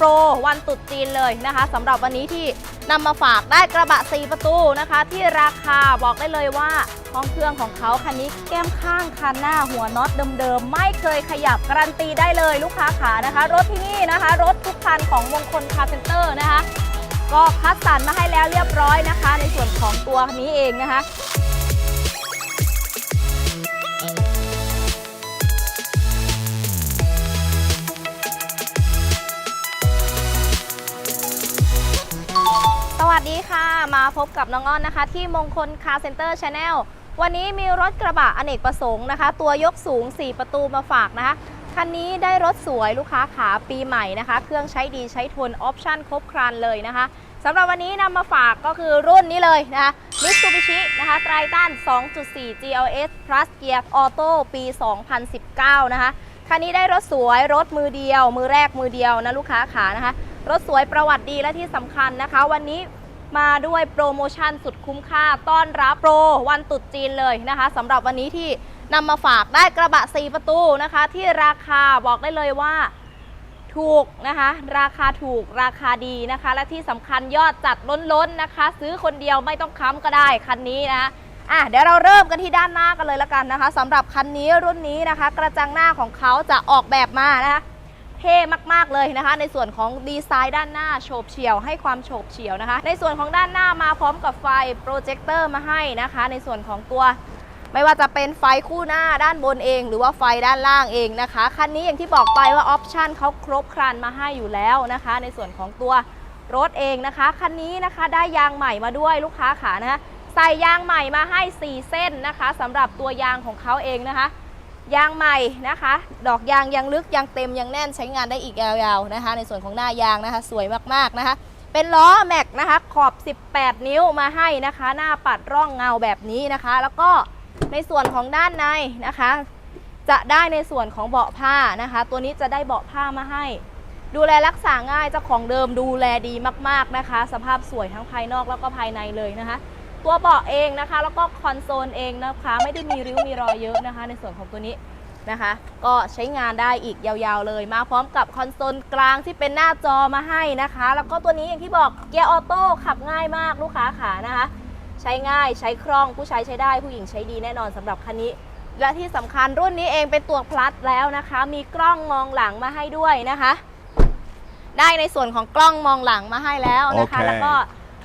โปรวันตรุษจีนเลยนะคะสำหรับวันนี้ที่นำมาฝากได้กระบะ 4 ประตูนะคะ ที่ราคาบอกได้เลยว่าห้องเครื่องของเขาคันนี้แก้มข้างคันหน้าหัวน็อตเดิมๆ ไม่เคยขยับการันตีได้เลยลูกค้าขานะคะ รถที่นี่นะคะ รถทุกคันของมงคลคาร์เซนเตอร์นะคะ ก็คัดสรรมาให้แล้วเรียบร้อยนะคะ ในส่วนของตัวนี้เองนะคะ วัสดีค่ะ มาพบกับน้องอ้อนนะคะ ที่มงคลคาร์เซ็นเตอร์ชาแนลวันนี้มีรถกระบะอเนกประสงค์นะคะ ตัวยกสูง 4 ประตูมาฝากนะคะ คันนี้ได้รถสวยลูกค้าขาปีใหม่นะคะ เครื่องใช้ดีใช้ทนออปชั่นครบครันเลยนะคะสำหรับวันนี้นำมาฝากก็คือรุ่นนี้เลยนะคะ Mitsubishi นะคะไตรตัน 2.4 GLS Plus Gear Auto ปี 2019 นะคะ คันนี้ได้รถสวยรถมือเดียว มือแรกมือเดียวนะลูกค้าขานะคะรถสวยประวัติดีและที่สำคัญนะคะ วันนี้ มาด้วยโปรโมชั่นสุดคุ้มค่าต้อนรับโปรวันตรุษจีนเลยนะคะสำหรับวันนี้ที่นำมาฝากได้กระบะ 4 ประตูนะคะ ที่ราคาบอกได้เลยว่าถูกนะคะ ราคาถูกราคาดีนะคะ และที่สำคัญยอดจัดล้นๆนะคะ ซื้อคนเดียวไม่ต้องค้ำก็ได้คันนี้นะอะเดี๋ยวเราเริ่มกันที่ด้านหน้ากันเลยละกันนะคะสำหรับคันนี้รุ่นนี้นะคะ กระจังหน้าของเขาจะออกแบบมานะคะ ท่มากๆเลยนะคะ ในส่วนของดีไซน์ด้านหน้าโฉบเฉี่ยวให้ความโฉบเฉี่ยวนะคะ ในส่วนของด้านหน้ามาพร้อมกับไฟโปรเจคเตอร์มาให้นะคะ ในส่วนของตัวไม่ว่าจะเป็นไฟคู่หน้าด้านบนเอง หรือว่าไฟด้านล่างเองนะคะ คันนี้อย่างที่บอกไปว่าออปชันเขาครบครันมาให้อยู่แล้วนะคะ ในส่วนของตัวรถเองนะคะ คันนี้นะคะได้ยางใหม่มาด้วยลูกค้าขานะคะใส่ยางใหม่มาให้ 4 เส้นนะคะสำหรับตัวยางของเขาเองนะคะ ยางใหม่นะคะ ดอกยางยังลึกยังเต็มยังแน่นใช้งานได้อีกยาวๆนะคะ ในส่วนของหน้ายางนะคะ สวยมากๆนะคะ เป็นล้อแม็กนะคะ ขอบ 18 นิ้วมาให้นะคะ หน้าปัดร่องเงาแบบนี้นะคะ แล้วก็ในส่วนของด้านในนะคะ จะได้ในส่วนของเบาะผ้านะคะ ตัวนี้จะได้เบาะผ้ามาให้ ดูแลรักษาง่ายเจ้าของเดิมดูแลดีมากๆนะคะ สภาพสวยทั้งภายนอกแล้วก็ภายในเลยนะคะ ตัวเบาะเองนะคะ แล้วก็คอนโซลเองนะคะ ไม่ได้มีริ้วมีรอยเยอะนะคะ ในส่วนของตัวนี้นะคะ ก็ใช้งานได้อีกยาวๆเลย มาพร้อมกับคอนโซลกลางที่เป็นหน้าจอมาให้นะคะ แล้วก็ตัวนี้อย่างที่บอกเกียร์ออโต้ขับง่ายมากลูกค้าขานะคะ ใช้ง่ายใช้คล่องผู้ใช้ใช้ได้ผู้หญิงใช้ดีแน่นอนสำหรับคันนี้ และที่สำคัญรุ่นนี้เองเป็นตัวพลัสแล้วนะคะ มีกล้องมองหลังมาให้ด้วยนะคะ ได้ในส่วนของกล้องมองหลังมาให้แล้วนะคะโอเคแล้วก็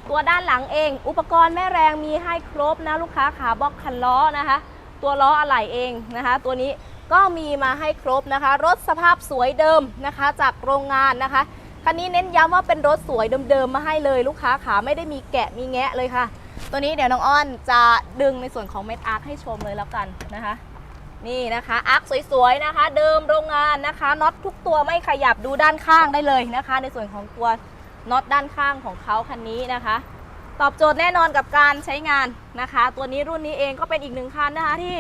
ตัวด้านหลังเอง อุปกรณ์แม่แรงมีให้ครบนะลูกค้าขาบล็อกคันล้อนะคะ ตัวล้ออะไหล่เองนะคะ ตัวนี้ก็มีมาให้ครบนะคะ รถสภาพสวยเดิมนะคะ จากโรงงานนะคะคันนี้เน้นย้ำว่าเป็นรถสวยเดิมๆมาให้เลยลูกค้าขาไม่ได้มีแกะมีแงะเลยค่ะ ตัวนี้เดี๋ยวน้องอ้อนจะดึงในส่วนของเม็ดอาร์คให้ชมเลยแล้วกันนะคะ นี่นะคะอาร์คสวยๆนะคะ เดิมโรงงานนะคะน็อตทุกตัวไม่ขยับดูด้านข้างได้เลยนะคะ ในส่วนของตัว น็อตด้านข้างของเขาคันนี้นะคะ ตอบโจทย์แน่นอนกับการใช้งานนะคะ ตัวนี้รุ่นนี้เองก็เป็นอีกหนึ่งคันนะคะที่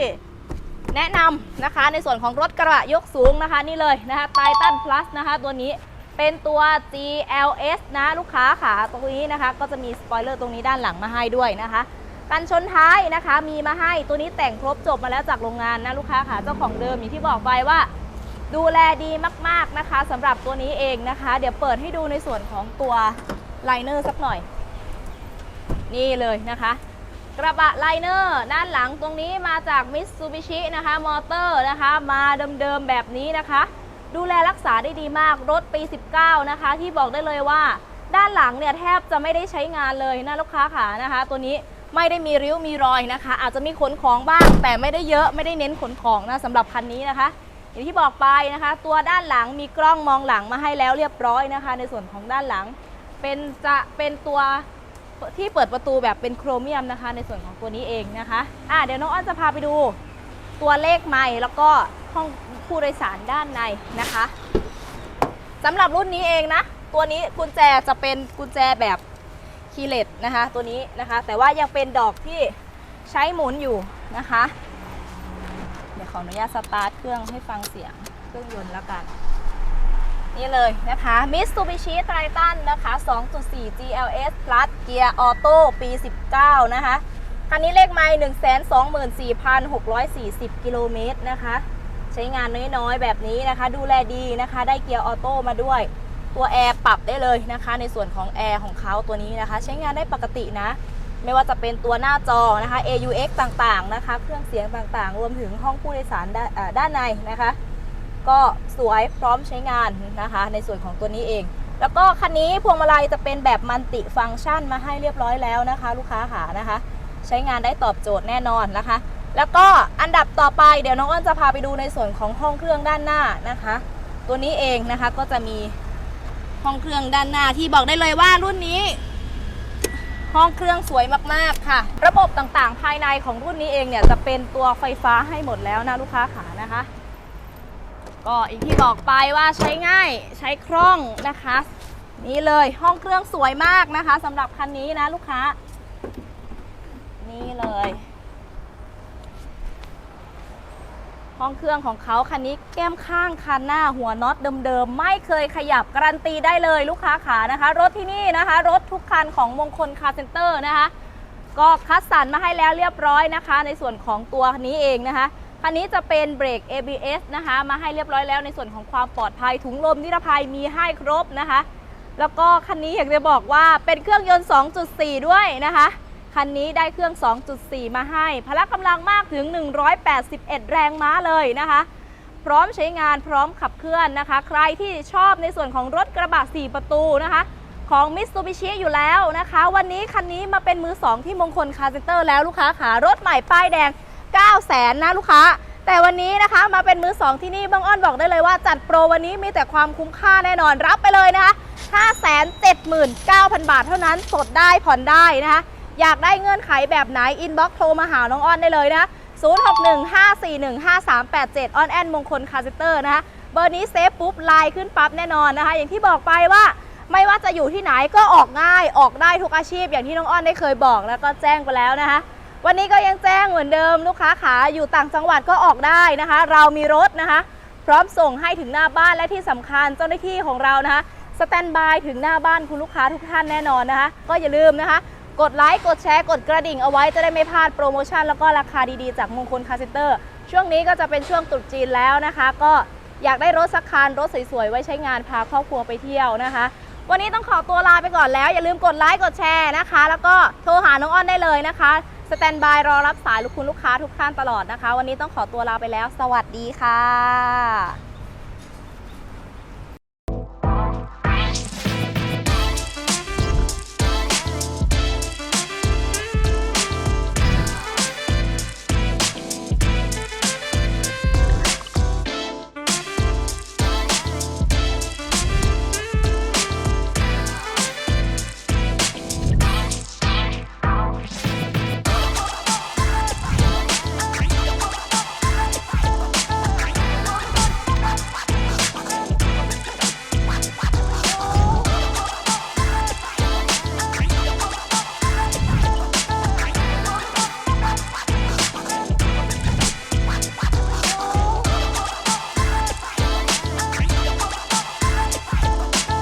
แนะนำนะคะในส่วนของรถกระบะยกสูงนะคะนี่เลยนะคะไททันพลัสนะคะตัวนี้เป็นตัว GLS นะลูกค้าขาตรงนี้นะคะ ก็จะมีสปอยเลอร์ตรงนี้ด้านหลังมาให้ด้วยนะคะกันชนท้ายนะคะมีมาให้ตัวนี้แต่งครบจบมาแล้วจากโรงงานนะลูกค้าค่ะเจ้าของเดิมอย่างที่บอกไปว่า ดูแลดีมาก ๆนะคะสำหรับตัวนี้เองนะคะ เดี๋ยวเปิดให้ดูในส่วนของตัวไลเนอร์สักหน่อย นี่เลยนะคะ กระบะไลเนอร์ด้านหลังตรงนี้มาจากมิ t ซูบิชินะคะ มอเตอร์นะคะ มาเดิมๆแบบนี้นะคะ ดูแลรักษาได้ดีมากรถปี 19 นะคะ ที่บอกได้เลยว่าด้านหลังเนี่ยแทบจะไม่ได้ใช้งานเลยนะลูกค้าขานะคะ ตัวนี้ไม่ได้มีริ้วมีรอยนะคะ อาจจะมีขนของบ้างแต่ไม่ได้เยอะไม่ได้เน้นขนของนะสำหรับคันนี้นะคะ อย่างที่บอกไปนะคะ ตัวด้านหลังมีกล้องมองหลังมาให้แล้วเรียบร้อยนะคะ ในส่วนของด้านหลัง เป็นจะเป็นตัวที่เปิดประตูแบบเป็นโครเมียมนะคะ ในส่วนของตัวนี้เองนะคะอะเดี๋ยวน้องอ้อนจะพาไปดู ตัวเลขไม้แล้วก็ห้องผู้โดยสารด้านในนะคะสำหรับรุ่นนี้เองนะ ตัวนี้กุญแจจะเป็นกุญแจแบบคีเลสนะคะ ตัวนี้นะคะ แต่ว่ายังเป็นดอกที่ใช้หมุนอยู่นะคะ ขออนุญาตสตาร์ทเครื่องให้ฟังเสียงเครื่องยนต์แล้วกัน นี่เลยนะคะ Mitsubishi Triton นะคะ 2.4 GLS Plus เกียร์ออโต้ปี 19 นะคะ คันนี้เลขไมล์124,640 กิโลเมตรนะคะ ใช้งานน้อยๆ แบบนี้นะคะ ดูแลดีนะคะ ได้เกียร์ออโต้มาด้วยตัวแอร์ปรับได้เลยนะคะ ในส่วนของแอร์ของเขาตัวนี้นะคะ ใช้งานได้ปกตินะ ไม่ว่าจะเป็นตัวหน้าจอนะคะ AUX ต่างๆนะคะ เครื่องเสียงต่างๆ รวมถึงห้องผู้โดยสารด้านในนะคะ ก็สวยพร้อมใช้งานนะคะ ในส่วนของตัวนี้เอง แล้วก็คันนี้พวงมาลัยจะเป็นแบบมัลติฟังก์ชันมาให้เรียบร้อยแล้วนะคะ ลูกค้าขานะคะ ใช้งานได้ตอบโจทย์แน่นอนนะคะ แล้วก็อันดับต่อไปเดี๋ยวน้องอ้นจะพาไปดูในส่วนของห้องเครื่องด้านหน้านะคะ ตัวนี้เองนะคะก็จะมีห้องเครื่องด้านหน้าที่บอกได้เลยว่ารุ่นนี้ ห้องเครื่องสวยมากๆค่ะ ระบบต่างๆ ภายในของรุ่นนี้เองเนี่ยจะเป็นตัวไฟฟ้าให้หมดแล้วนะลูกค้าขานะคะ ก็อีกที่บอกไปว่าใช้ง่ายใช้คล่องนะคะ นี่เลยห้องเครื่องสวยมากนะคะสำหรับคันนี้นะลูกค้า นี่เลย ห้องเครื่องของเขาคันนี้แก้มข้างคันหน้าหัวน็อตเดิมๆ ไม่เคยขยับการันตีได้เลยลูกค้าขานะคะ รถที่นี่นะคะ รถทุกคันของมงคลคาร์เซ็นเตอร์นะคะ ก็คัดสรรมาให้แล้วเรียบร้อยนะคะ ในส่วนของตัวนี้เองนะคะคันนี้จะเป็นเบรก ABS นะคะ มาให้เรียบร้อยแล้วในส่วนของความปลอดภัยถุงลมนิรภัยมีให้ครบนะคะ แล้วก็คันนี้อยากจะบอกว่าเป็นเครื่องยนต์ 2.4 ด้วยนะคะ คันนี้ได้เครื่อง 2.4 มาให้ พละกำลังมากถึง 181 แรงม้าเลยนะคะ พร้อมใช้งานพร้อมขับเคลื่อนนะคะ ใครที่ชอบในส่วนของรถกระบะ 4 ประตูนะคะของ Mitsubishi อยู่แล้วนะคะ วันนี้คันนี้มาเป็นมือ 2 ที่มงคลคาร์เซนเตอร์แล้วลูกค้าขารถใหม่ป้ายแดง 9 0 0แสนนะลูกค้า แต่วันนี้นะคะมาเป็นมือ 2 ที่นี่บางอ้อนบอกได้เลยว่าจัดโปรวันนี้มีแต่ความคุ้มค่าแน่นอนรับไปเลยนะคะ 579,000 บาทเท่านั้นสดได้ผ่อนได้นะคะ อยากได้เงื่อนไขแบบไหนอินบ็อกโทรมาหาน้องอ้อนได้เลยนะ0615415387ออนแอนมงคลคาเซเตอร์นะคะเบอร์นี้เซฟปุ๊บไลน์ขึ้นปั๊บแน่นอนนะคะ อย่างที่บอกไปว่าไม่ว่าจะอยู่ที่ไหนก็ออกง่ายออกได้ทุกอาชีพ อย่างที่น้องอ้อนได้เคยบอกแล้วก็แจ้งไปแล้วนะคะ วันนี้ก็ยังแจ้งเหมือนเดิมลูกค้าขาอยู่ต่างจังหวัดก็ออกได้นะคะ เรามีรถนะคะ พร้อมส่งให้ถึงหน้าบ้านและที่สำคัญเจ้าหน้าที่ของเรานะคะสแตนบายถึงหน้าบ้านคุณลูกค้าทุกท่านแน่นอนนะคะ ก็อย่าลืมนะคะ กดไลค์ กดแชร์ กดกระดิ่งเอาไว้จะได้ไม่พลาดโปรโมชั่นแล้วก็ราคาดีๆ จากมงคลคาร์เซนเตอร์ ช่วงนี้ก็จะเป็นช่วงตรุษจีนแล้วนะคะ ก็อยากได้รถสักคันรถสวยๆ ไว้ใช้งานพาครอบครัวไปเที่ยวนะคะ วันนี้ต้องขอตัวลาไปก่อนแล้ว อย่าลืมกดไลค์ กดแชร์นะคะ แล้วก็โทรหาน้องอ้อนได้เลยนะคะ สแตนบายรอรับสายลูกคุณลูกค้าทุกท่านตลอดนะคะ วันนี้ต้องขอตัวลาไปแล้ว สวัสดีค่ะ